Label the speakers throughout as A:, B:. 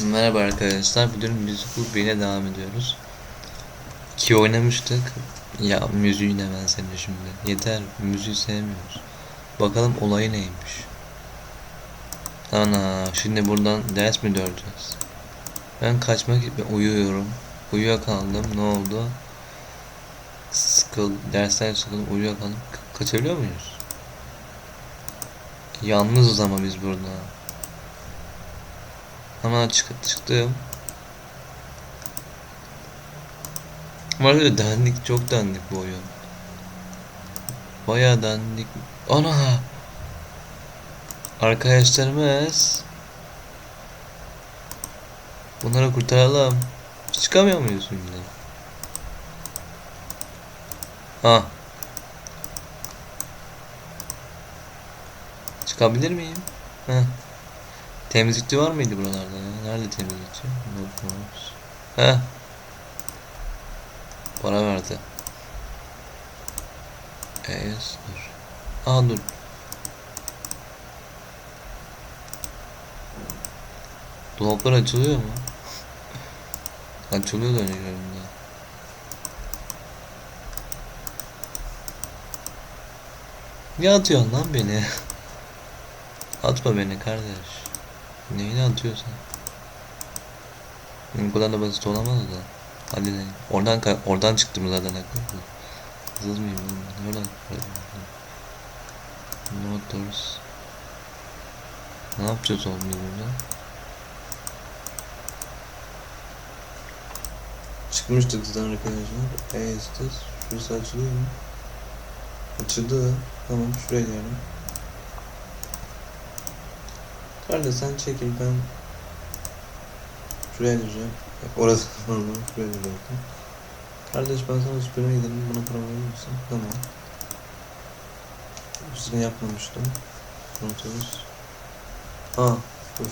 A: Merhaba arkadaşlar. Bugün Müzik Bey'ine devam ediyoruz. İki oynamıştık. Ya müziği ne ben senin şimdi. Yeter. Müziği sevmiyoruz. Bakalım olayı neymiş. Ana şimdi buradan ders mi göreceğiz? Ben kaçmak ben uyuyorum. Uyuyakaldım. Ne oldu? Sıkıl, dersten sıkıldım, uyuyakaldım. Ka- kaçabiliyor muyuz? Yalnızız ama biz burada. Ama çık çıktım. Ama öyle dandik çok dandik bu oyun. Bayağı dandik. Ana! Arkadaşlarımız. Bunları kurtaralım. Çıkamıyor muyuz şimdi? Ha. Çıkabilir miyim? Heh. Temizlikçi var mıydı buralarda ya? Nerede temizlikçi? Heh. Para verdi. Evet dur. Aa dur. Dolaplar açılıyor mu? Açılıyor da önce görünüyor. Niye atıyorsun lan beni? Atma beni kardeş. Neyini atıyorsun? Bu kadar da basit olamaz da. Hadi ne? Oradan oradan çıktım zaten akıllı. Hızlı mıyım oğlum? Nereden? Motors. Ne yapacağız oğlum burada? Çıkmıştık zaten arkadaşlar. E. Şurası açılıyor mu? Açıldı. Tamam şuraya geldim. Kardeş sen çekil ben şuraya gireceğim. Orası normal şuraya gireceğim. Kardeş ben sana süpürmeye gidelim buna para verir misin? Tamam. Üstüne yapmamıştım. Unutuyoruz. Ha dur.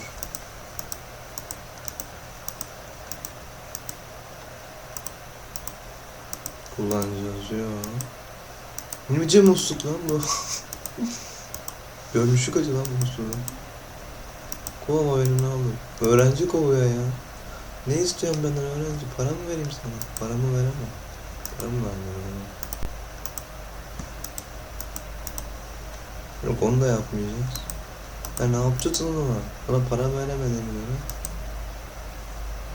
A: Kullanacağız ya. Ne biçim musluk lan bu? Görmüşlük acı lan bu musluğu. Beni ne olur. Öğrenci kovuyor ya. Ne istiyorsun benden öğrenci? Para mı vereyim sana? Paramı veremem. Paramı vermiyorum. Yok onu da yapmayacağız. Ya ne yapacağız onu ama? Bana para veremediğine göre.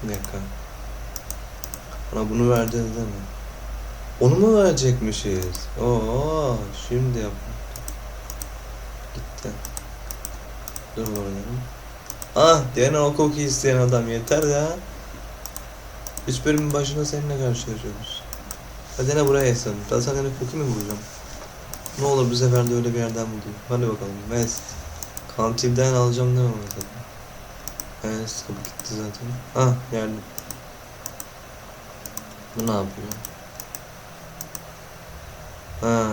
A: Bir dakika. Bana bunu verdiniz değil mi? Onu mu verecekmişiz? Oo, şimdi yap. Gitti. Dur bakalım. Ah, diğerine o koku isteyen adam yeter ya. Üç bölümün başında seninle karşılaşıyoruz. Hadi ne buraya yasalım. Ben sana ne koku mu bulacağım? Ne olur bu sefer de öyle bir yerden bulayım. Hadi bakalım. West. Kantinden alacağım değil mi mesela? Evet, kapı gitti zaten. Ah, geldim. Bu ne yapıyor? Ha.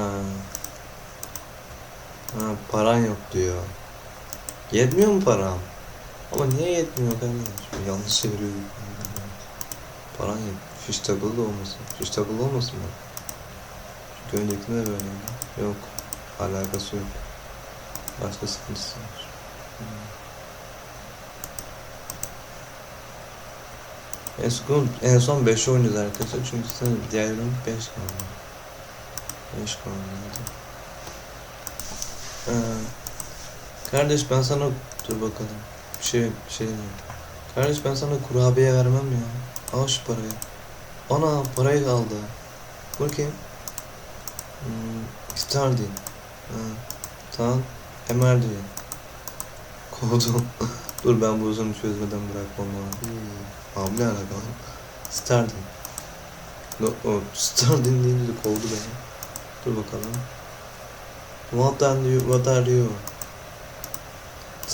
A: Ha, paran yok diyor. Yetmiyor mu param? Ama niye yetmiyor kardeşim? Yanlış çeviriyorum. Paran yet. Fiş takılı da olmasın. Fiş takılı olmasın mı? Çünkü öncekinde de. Yok. Alakası yok. Başka sıkıntısı var. En son, en son 5 oynuyoruz arkadaşlar çünkü sanırım diğer ürün 5 kaldı. 5 kaldı. Ee, kardeş ben sana dur bakalım. Bir şey şey diyeyim. Kardeş ben sana kurabiye vermem ya. Al şu parayı. Ana parayı aldı. Bakayım. Hmm, Stardi. Ha, tamam. Emerdi. Kovdum. dur ben bu uzunu çözmeden bırakmam lazım. Abi ne alakalı? Stardin. No, o Stardin deyince de kovdu beni. Dur bakalım. What are you? What are you?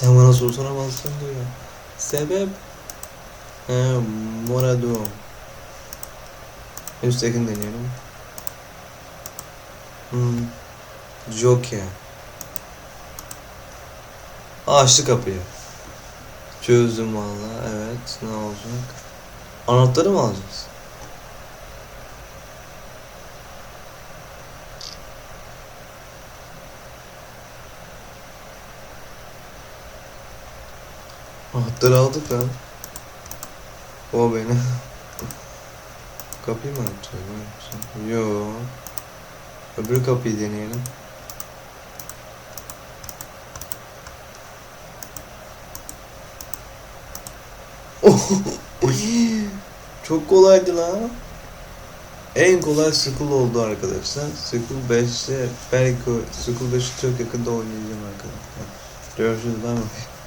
A: Sen bana soru soramazsın diyor. Sebep? He, Morado. Üsttekini deneyelim. Hmm. Joker. Açtı kapıyı. Çözdüm valla. Evet. Ne olacak? Anahtarı mı alacağız? Anahtarı aldık lan. O beni. Kapıyı mı açacağız? Yo. Öbür kapıyı deneyelim. Çok kolaydı lan. En kolay Skull oldu arkadaşlar. Skull 5'te belki Skull 5'i çok yakında oynayacağım arkadaşlar. Görüşürüz. Bay.